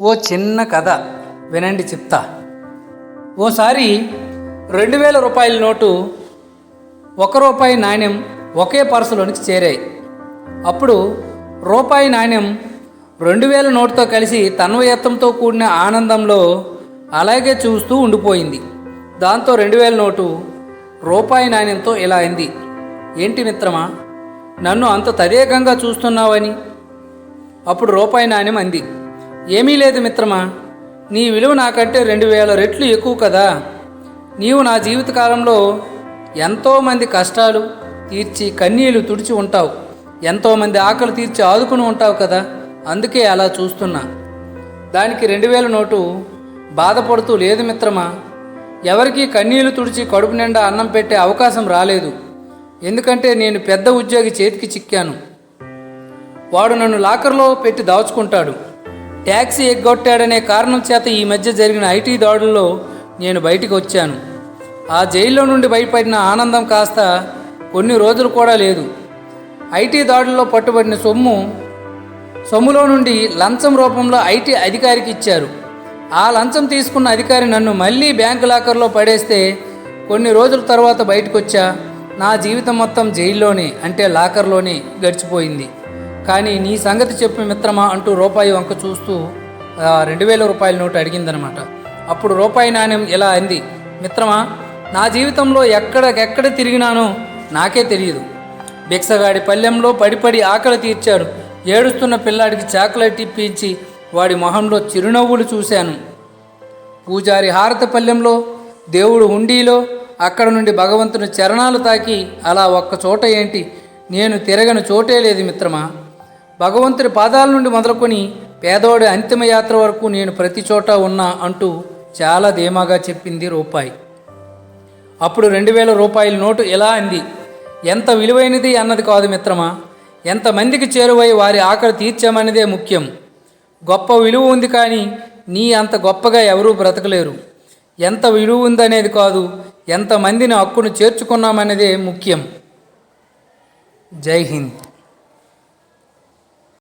ఓ చిన్న కథ వినండి చెప్తా. ఓసారి రెండు వేల రూపాయల నోటు ఒక రూపాయి నాణ్యం ఒకే పర్సులోనికి చేరాయి. అప్పుడు రూపాయి నాణ్యం రెండు వేల నోటుతో కలిసి తన్వయత్వంతో కూడిన ఆనందంలో అలాగే చూస్తూ ఉండిపోయింది. దాంతో రెండు వేల నోటు రూపాయి నాణ్యంతో ఇలా అయింది. ఏంటి మిత్రమా నన్ను అంత తదేకంగా చూస్తున్నావని? అప్పుడు రూపాయి నాణ్యం అంది. ఏమీ లేదు మిత్రమా. నీ విలువ నాకంటే రెండు వేల రెట్లు ఎక్కువ కదా. నీవు నా జీవితకాలంలో ఎంతోమంది కష్టాలు తీర్చి కన్నీళ్ళు తుడిచి ఉంటావు. ఎంతోమంది ఆకలి తీర్చి ఆదుకుని ఉంటావు కదా. అందుకే అలా చూస్తున్నా. దానికి రెండు వేల నోటు బాధపడుతూ లేదు మిత్రమా. ఎవరికీ కన్నీళ్ళు తుడిచి కడుపు నిండా అన్నం పెట్టే అవకాశం రాలేదు. ఎందుకంటే నేను పెద్ద ఉద్యోగి చేతికి చిక్కాను. వాడు నన్ను లాకర్లో పెట్టి దాచుకుంటాడు. ట్యాక్సీ ఎగ్గొట్టాడనే కారణం చేత ఈ మధ్య జరిగిన ఐటీ దాడుల్లో నేను బయటికి వచ్చాను. ఆ జైల్లో నుండి బయటపడిన ఆనందం కాస్త కొన్ని రోజులు కూడా లేదు. ఐటీ దాడుల్లో పట్టుబడిన సొమ్ము సొమ్ములో నుండి లంచం రూపంలో ఐటీ అధికారికి ఇచ్చారు. ఆ లంచం తీసుకున్న అధికారి నన్ను మళ్ళీ బ్యాంకు లాకర్లో పడేస్తే కొన్ని రోజుల తర్వాత బయటకు వచ్చా నా జీవితం మొత్తం జైల్లోనే అంటే లాకర్లోనే గడిచిపోయింది. కానీ నీ సంగతి చెప్పు మిత్రమా అంటూ రూపాయి వంక చూస్తూ రెండు వేల రూపాయల నోటు అడిగిందనమాట. అప్పుడు రూపాయి నాణ్యం ఇలా అంది? మిత్రమా నా జీవితంలో ఎక్కడెక్కడ తిరిగినానో నాకే తెలియదు. భిక్షగాడి పల్లెంలో పడిపడి ఆకలి తీర్చాడు. ఏడుస్తున్న పిల్లాడికి చాక్లెట్ ఇప్పించి వాడి మొహంలో చిరునవ్వులు చూశాను. పూజారి హారత పల్లెంలో దేవుడు హుండీలో అక్కడ నుండి భగవంతుని చరణాలు తాకి అలా ఒక్క చోట ఏంటి? నేను తిరగని చోటే లేదు మిత్రమా. భగవంతుడి పాదాల నుండి మొదలుకొని పేదవాడి అంతిమ యాత్ర వరకు నేను ప్రతి చోట ఉన్నా అంటూ చాలా ధీమాగా చెప్పింది రూపాయి. అప్పుడు రెండు వేల రూపాయల నోటు ఇలా అంది? ఎంత విలువైనది అన్నది కాదు మిత్రమా ఎంతమందికి చేరువై వారి ఆకలి తీర్చామన్నదే ముఖ్యం. గొప్ప విలువ ఉంది కానీ నీ అంత గొప్పగా ఎవరూ బ్రతకలేరు. ఎంత విలువ ఉందనేది కాదు ఎంతమందిని హక్కును చేర్చుకున్నామనేదే ముఖ్యం. జై హింద్.